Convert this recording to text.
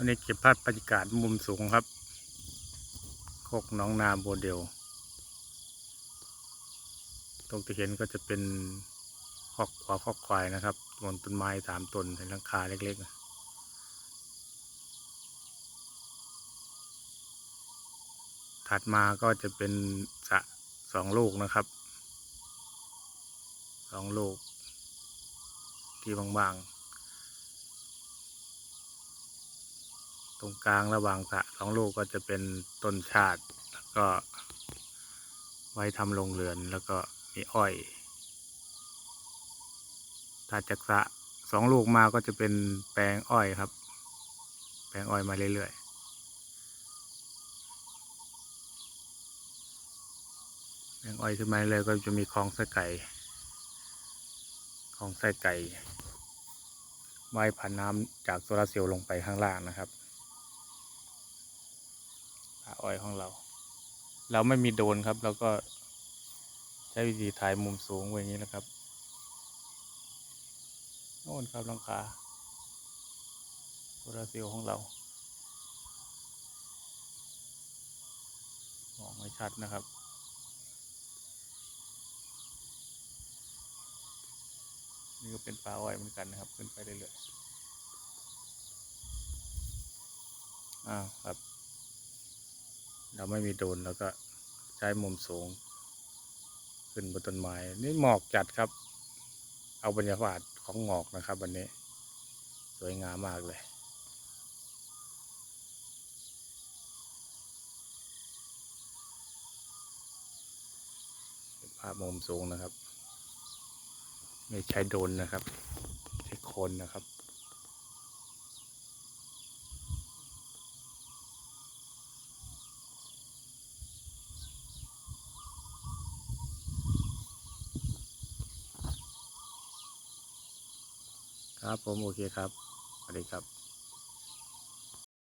วันนี้เก็บภาพบรรยากาศมุมสูงครับโคกน้องนาโบเดล ตรงที่เห็นก็จะเป็นคอกขวาคอกควายนะครับบนต้นไม้สามต้นในหลังคาเล็กๆถัดมาก็จะเป็นสะสองลูกนะครับสองลูก ที่บางๆ ตรงกลางระหว่างสระสองลูกก็จะเป็นต้นชาติแล้วก็ ไว้ทำโรงเรือนแล้วก็มีอ้อยถัดจากสระสองลูกมาก็จะเป็นแปลงอ้อยครับ แปลงอ้อยมาเรื่อยๆแปลงอ้อยขึ้นมาเรื่อยก็จะมีคลองไส้ไก่คลองไส้ไก่ไว้ผ่านน้ำจากโซลาเซลล์ลงไปข้างล่างนะครับ อ้อยของเรา เราไม่มีโดนครับ เราก็ใช้วิธีถ่ายมุมสูงไว้อย่างนี้นะครับโน่นครับลังคาโซลาเซลล์ของเรามองไม่ชัดนะครับนี่ก็เป็นป่าอ้อยเหมือนกันนะครับ ขึ้นไปเรื่อยๆอ้าวครับ เราไม่มีโดนแล้วก็ใช้มุมสูง ขึ้นบนต้นไม้นี่หมอกจัดครับ เอาบรรยากาศของหมอกนะครับ วันนี้ สวยงามมากเลยเป็นภาพมุมสูงนะครับ ไม่ใช้โดนนะครับ ใช้คนนะครับ ครับผมโอเคครับสวัสดีครับ